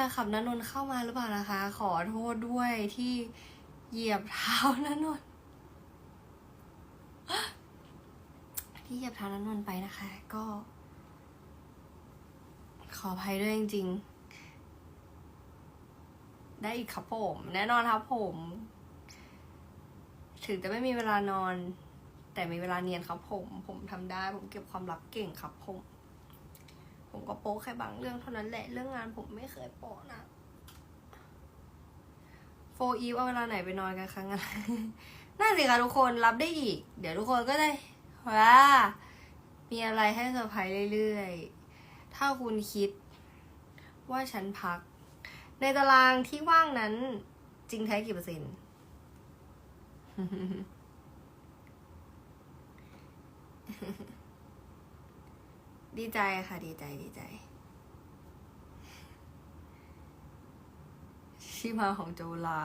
ฟนคลับนันนนเข้ามาหรือเปล่านะคะ ขอโทษด้วยที่เหยียบเท้านันนนที่เหยียบเท้านันนนไปนะคะ ก็ ขออภัยด้วยจริงๆ ได้อีกครับผม แน่นอนครับผม ถึงจะไม่มีเวลานอน แต่มีเวลาเนียนครับผม ผมทำได้ ผมเก็บความลับเก่งครับผม ผมก็โป๊แค่บางเรื่องเท่านั้นแหละ เรื่องงานผมไม่เคยโป๊นะโฟอีฟเอาเวลาไหนไปนอนกันครั้งอะไรน่าสิคะทุกคนรับได้อีก เดี๋ยวทุกคนก็ได้ว่ามีอะไรให้เซอร์ไพรส์เรื่อยๆ ถ้าคุณคิดว่าฉันพัก ในตารางที่ว่างนั้น จริงแท้กี่เปอร์เซ็นต์ ดีใจค่ะ ดีใจดีใจที่มาของโจลา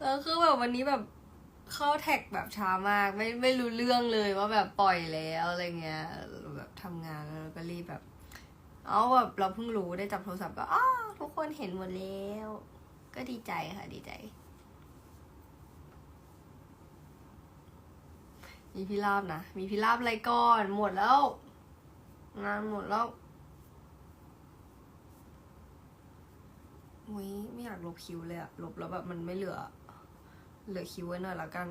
แล้วคือแบบวันนี้แบบเข้าแท็กแบบช้ามาก ไม่ไม่รู้เรื่องเลยว่าแบบปล่อยแล้วอะไรเงี้ยแบบทำงานแล้วก็รีบแบบเอาแบบเราเพิ่งรู้ได้จับโทรศัพท์ก็อ้าทุกคนเห็นหมดแล้ว ก็ดีใจค่ะดีใจ มีพิราบนะ มีพิราบอะไรก่อน หมดแล้ว งานหมดแล้วอุ้ยไม่อยากลบคิวเลยอะลบแล้วแบบมันไม่เหลือ เหลือคิวไว้หน่อยละกัน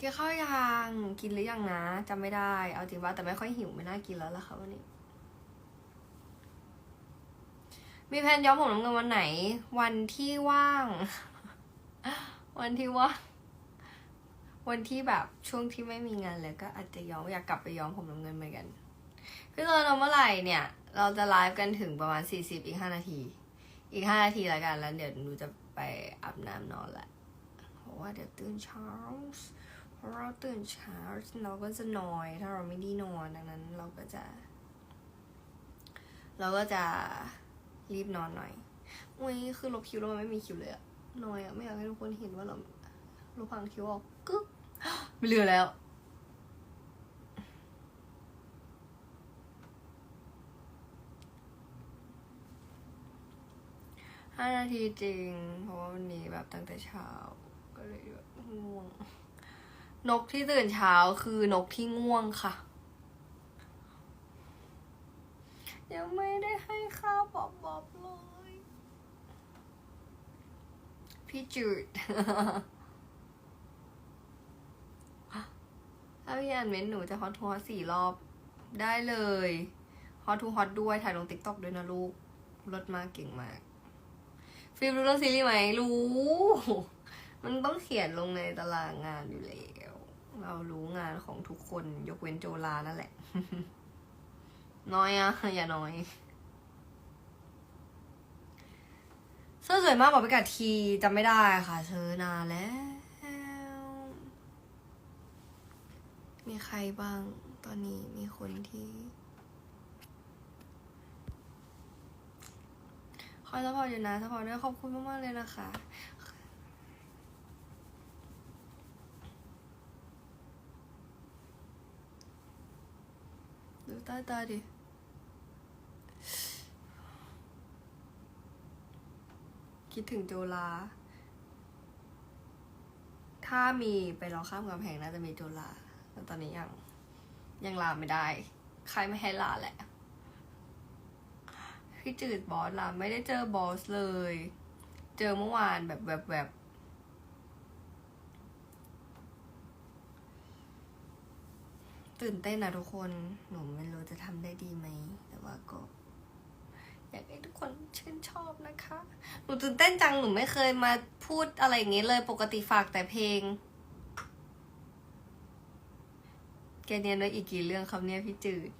กินข้าวยังกินหรือยังนะจำไม่ได้ เอาจริงว่าแต่ไม่ค่อยหิวไม่น่ากินแล้วล่ะค่ะวันนี้ มีแผนย้อมผมน้ำเงินวันไหน วันที่ว่าง วันที่ว่างวันที่แบบช่วงที่ไม่มีงานเลยก็อาจจะย้อมอยากกลับไปย้อมผมน้ำเงินเหมือนกันคือตอนเราเมื่อไหร่เนี่ย เราจะไลฟ์กันถึงประมาณสี่สิบอีกห้านาที อีกห้านาทีแล้วกัน แล้วเดี๋ยวหนูจะไปอาบน้ำนอนละเพราะว่าเดี๋ยวตื่นเช้าเพราะเราตื่นเช้าเราก็จะนอยถ้าเราไม่ได้นอนดังนั้นเราก็จะ เราก็จะ รีบนอนหน่อยอุ้ยคือลบคิ้วแล้วมันไม่มีคิ้วเลยอะนอยอะไม่อยากให้ทุกคนเห็นว่าเราลบพังคิ้วออกกึ๊บไม่เหลือแล้วห้านาทีจริง เพราะว่าวันนี้แบบตั้งแต่เช้า ก็เลยแบบง่วง นกที่ตื่นเช้าคือนกที่ง่วงค่ะ ยังไม่ได้ให้ข้าวบอบบอบเลยพี่จืดถ้าพี่อ่านเม้นหนูจะฮอตทัวร์สี่รอบได้เลยฮอตทูฮอตด้วยถ่ายลงติ๊กต็อกด้วยนะลูกรถมากเก่งมาก ฟิล์มรู้เรื่องซีรีส์ไหมรู้ มันต้องเขียนลงในตารางงานอยู่แล้ว เรารู้งานของทุกคนยกเว้นโจลานั่นแหละ น้อยอะ อย่าน้อย เสื้อสวยมากบอกไปกัดทีจำไม่ได้ค่ะเธอนานแล้ว มีใครบ้างตอนนี้มีคนที่คอยสปอร์ตอยู่นะสปอร์ตด้วยขอบคุณมากๆเลยนะคะ ต้ตาดิคิดถึงโจลา ถ้ามีไปรอข้ามกำแพงน่าจะมีโจลา แต่ตอนนี้ยัง ยังลาไม่ได้ ใครไม่ให้ลาแหละ พี่จืดบอสลาไม่ได้เจอบอสเลย เจอเมื่อวานแบบแบบแบบ ตื่นเต้นนะทุกคน หนูไม่รู้จะทำได้ดีไหม แต่ว่าก็ อยากให้ทุกคนชื่นชอบนะคะ หนูตื่นเต้นจัง หนูไม่เคยมาพูดอะไรอย่างนี้เลย ปกติฝากแต่เพลง แกเนียนไว้อีกกี่เรื่องครับเนี่ยพี่จืด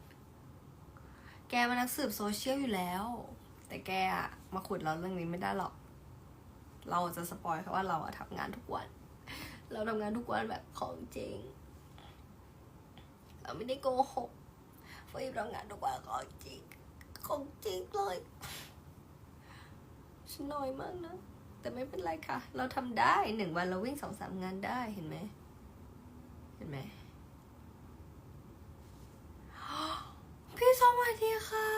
แกมานักสืบโซเชียลอยู่แล้ว แต่แกอะมาขุดเราเรื่องนี้ไม่ได้หรอก เราจะสปอยค่ะว่าเราอะทำงานทุกวัน เราทำงานทุกวันแบบของจริง เราไม่ได้โกหกเฮ้ยเรางานทุวันของจริงของจริงเลยฉันน้อยมากนะ แต่ไม่เป็นไรค่ะ เราทำได้หนึ่งวันเราวิ่งสองสามงานได้เห็นไหมเห็นไหมพี่สวัสดีค่ะ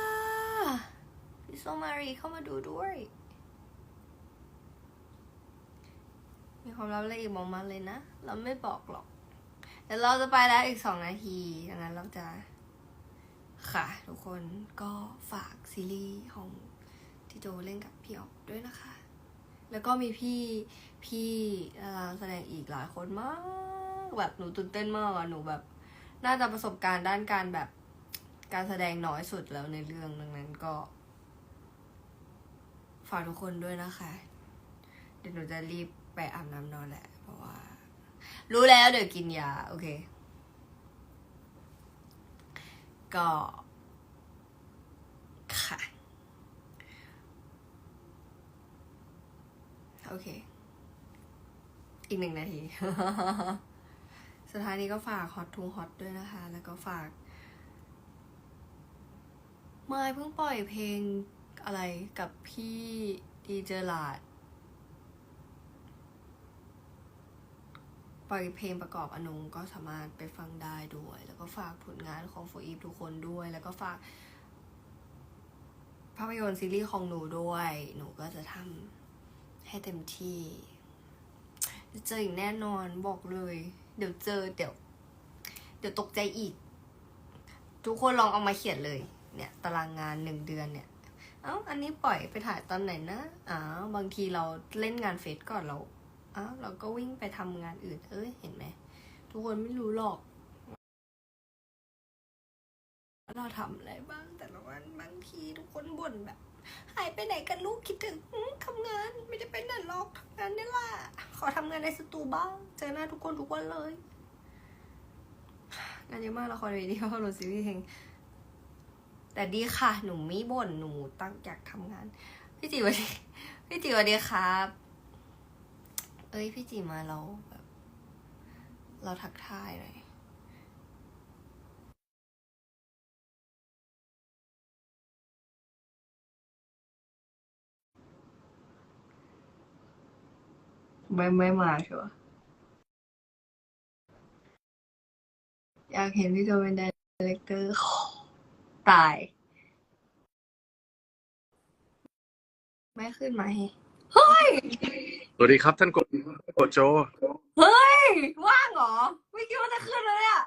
พี่สมารีเข้ามาดูด้วย มีความลับอะไรอีกมองมาเลยนะ เราไม่บอกหรอก เดี๋ยวเราจะไปแล้วอีกสองนาทีดังนั้นเราจะค่ะทุกคนก็ฝากซีรีส์ของที่โจเล่นกับพี่ออกด้วยนะคะ แล้วก็มีพี่พี่แสดงอีกหลายคนมาก แบบหนูตื่นเต้นมากอะหนูแบบน่าจะประสบการณ์ด้านการแบบการแสดงน้อยสุดแล้วในเรื่องดังนั้นก็ ฝากทุกคนด้วยนะคะ เดี๋ยวหนูจะรีบไปอาบน้ำนอนแหละ เพราะว่า รู้แล้วเดี๋ยวกินยา โอเค ก็ ค่ะ โอเค อีกหนึ่งนาที สุดท้ายนี้ก็ฝากฮอตทูฮอตด้วยนะคะ แล้วก็ฝากมายเพิ่งปล่อยเพลงอะไรกับพี่ดีเจอร์ลาด ล่อยเพลงประกอบอนงก็สามารถไปฟังได้ด้วย แล้วก็ฝากผลงานของโฟอีฟทุกคนด้วย แล้วก็ฝาก ภาพยนตร์ซีรีส์ของหนูด้วย หนูก็จะทำให้เต็มที่เจออีกแน่นอนบอกเลย เดี๋ยวเจอเดี๋ยว เดี๋ยวตกใจอีก ทุกคนลองเอามาเขียนเลย เนี่ย ตารางงานหนึ่งเดือนเนี่ย เอ้าอันนี้ปล่อยไปถ่ายตอนไหนนะอ้าวบางทีเราเล่นงานเฟสก่อนเรา อ้าวเราก็วิ่งไปทำงานอื่น เอ้ย เห็นไหม ทุกคนไม่รู้หรอกเราทำอะไรบ้างแต่ละวันบางทีทุกคนบ่นแบบ หายไปไหนกันลูกคิดถึงอืมทำงานไม่ได้ไปไหนหรอกทำงานนี่แหละขอทำงานในสตูบ้าง เจอหน้าทุกคนทุกวันเลยงานเยอะมากละครเวทีภาพยนตร์ซีรีส์เพลงแต่ดีค่ะ หนูไม่บ่นหนูตั้งอยากทำงาน พี่จิ๋วสวัสดีพี่จิ๋วสวัสดีครับ เอ้ยพี่จิ๋วมาเราแบบ เราทักทายหน่อยไม่ไม่มาชัวร์อยากเห็นพี่โจเป็นดีเลกเตอร์ตาย ไม่ขึ้นมาให้เฮ้ย สวัสดีครับท่านกดกดโจ เฮ้ย ว่างเหรอ ไม่คิดว่าจะขึ้นเลยอะ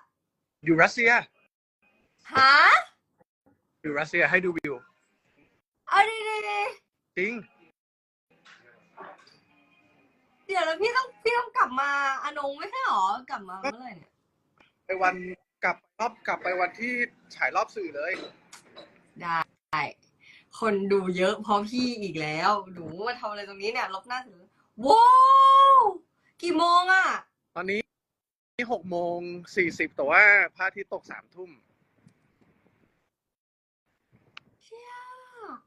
อยู่รัสเซีย หาอยู่รัสเซียให้ดูวิว เอาดีดีจริงๆเดี๋ยวแล้วพี่ต้องพี่ต้องกลับมาอนงไม่ใช่หรอ กลับมาเมื่อไหร่เนี่ย ไปวันกลับรอบกลับไปวันที่ฉายรอบสื่อเลย ได้ คนดูเยอะเพราะพี่อีกแล้ว หนูมาทำอะไรตรงนี้เนี่ย ลบหน้าถือ ว้าวกี่โมงอะ ตอนนี้ที่หกโมงสี่สิบแต่ว่าพระอาทิตย์ตกสามทุ่มเชี่ย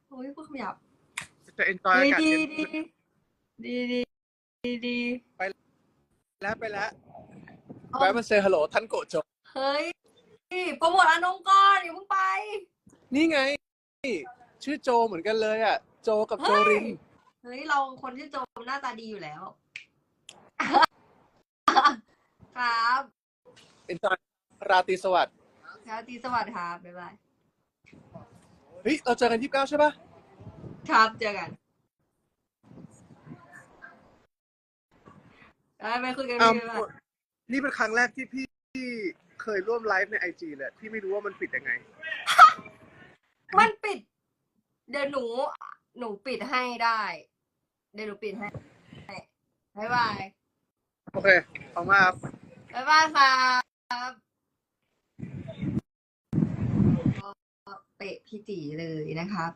โอ้ยพูดคำหยาบจะเอนจอยดีอากาศดีเย็นดีดีดีดีดีแล้วไปแล้วอ๋อแวะมาเซฮัลโหลท่านโกดโจเฮ้ยโปรโมทอนงก่อนอย่าเพิ่งไป นี่ไง ชื่อโจเหมือนกันเลยอะ โจกับโจริน เฮ้ย เราคนที่โจมหน้าตาดีอยู่แล้ว ครับเอนจอยราตรีสวัสดิ์ครับตีสวัสดีครับบ๊ายบายเฮ้ยเราเจอกันยี่สิบเก้าใช่ปะครับเจอกันไปไปคุยกันอ้าวพี่บ๊ายบายนี่เป็นครั้งแรกที่พี่เคยร่วมไลฟ์ในไอจีเลยพี่ไม่รู้ว่ามันปิดยังไง มันปิด เดี๋ยวหนู หนูปิดให้ได้ เดี๋ยวหนูปิดให้บ๊ายบายโอเค ขอบคุณมากครับ บ๊ายบายครับก็เปะพี่ตีเลยนะครับ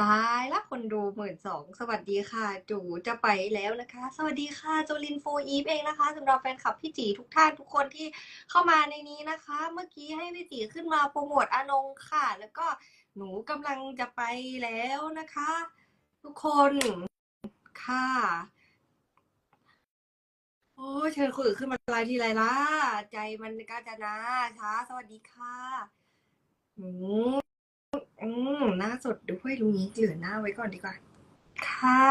ตายละคนดูหมื่นสองสวัสดีค่ะ จูจะไปแล้วนะคะ สวัสดีค่ะโจลินโฟอีฟเองนะคะสำหรับแฟนคลับพี่จีทุกท่านทุกคนที่เข้ามาในนี้นะคะ เมื่อกี้ให้พี่จีขึ้นมาโปรโมทอนงค่ะ แล้วก็หนูกำลังจะไปแล้วนะคะ ทุกคน ค่ะ โอ้เชิญคนอื่นขึ้นมาไลน์ทีไรล่ะ ใจมันกาจะนาช้าสวัสดีค่ะอืมอืมหน้าสดด้วยลุงนี้เหลือหน้าไว้ก่อนดีกว่า ค่ะ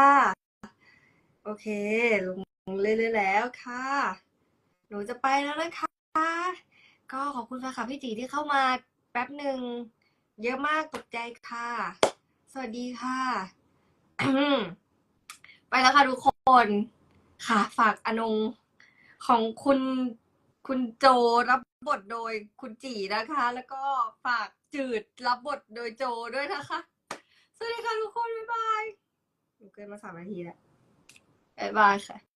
โอเคลุงเรื่อยๆแล้วค่ะ หนูจะไปแล้วนะคะ ก็ขอบคุณแฟนคลับพี่จีที่เข้ามาแป๊บหนึ่ง เยอะมากตกใจค่ะ สวัสดีค่ะ ไปแล้วค่ะทุกคนค่ะ ฝากอนงของคุณคุณโจรับบทโดยคุณจีนะคะ แล้วก็ฝากจืดรับบทโดยโจด้วยนะคะ สวัสดีค่ะทุกคน บ๊ายบายหนูเกินมาสามนาทีแล้วบ๊ายบายค่ะ